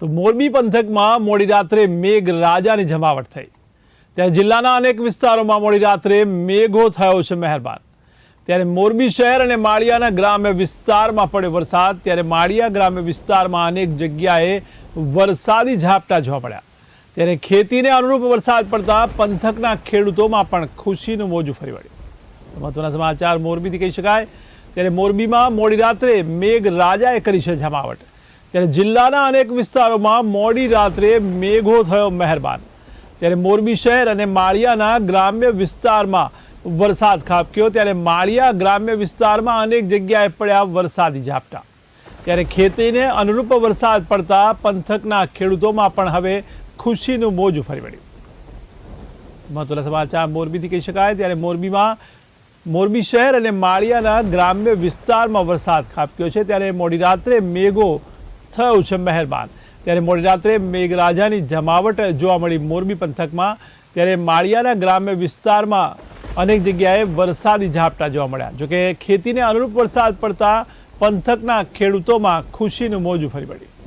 તો મોરબી પંથકમાં મોડી રાત્રે મેઘ રાજાની જમાવટ થઈ. ત્યારે જિલ્લાના અનેક વિસ્તારોમાં મોડી રાત્રે મેઘો થયો છે મહેરબાન. ત્યારે મોરબી શહેર અને માળિયાના ગ્રામ્ય વિસ્તારમાં પડ્યો વરસાદ. ત્યારે માળિયા ગ્રામ્ય વિસ્તારમાં અનેક જગ્યાએ વરસાદી ઝાપટા જોવા પડ્યા ત્યારે ખેતીને અનુરૂપ વરસાદ પડતા પંથકના ખેડૂતોમાં પણ ખુશીનું મોજું ફરી વળ્યું. મહત્વના સમાચાર મોરબીથી કહી શકાય. ત્યારે મોરબીમાં મોડી રાત્રે મેઘ રાજાએ કરી છે જમાવટ. ત્યારે જિલ્લાના અનેક વિસ્તારોમાં મોડી રાત્રે મેઘો થયો મહેરબાન. ત્યારે મોરબી શહેર અને માળિયાના ગ્રામ્ય વિસ્તારમાં વરસાદ ખાબક્યો. ત્યારે માળિયા ગ્રામ્ય વિસ્તારમાં અનેક જગ્યાએ પડ્યા વરસાદી ઝાપટા. ત્યારે ખેતીને અનુરૂપ વરસાદ પડતા પંથકના ખેડૂતોમાં પણ હવે ખુશીનું મોજું ફરી વળ્યું. મહત્વના સમાચાર મોરબીથી કહી શકાય. ત્યારે મોરબીમાં મોરબી શહેર અને માળિયાના ગ્રામ્ય વિસ્તારમાં વરસાદ ખાબક્યો છે. ત્યારે મોડી રાત્રે મેઘો થયો છે મહેરબાન. ત્યારે મોડી રાત્રે મેઘરાજાની જમાવટ જોવા મળી મોરબી પંથકમાં. ત્યારે માળિયાના ગ્રામ્ય વિસ્તારમાં અનેક જગ્યાએ વરસાદી ઝાપટા જોવા મળ્યા. જોકે ખેતીને અનુરૂપ વરસાદ પડતા પંથકના ખેડૂતોમાં ખુશીનું મોજું ફરી પડ્યું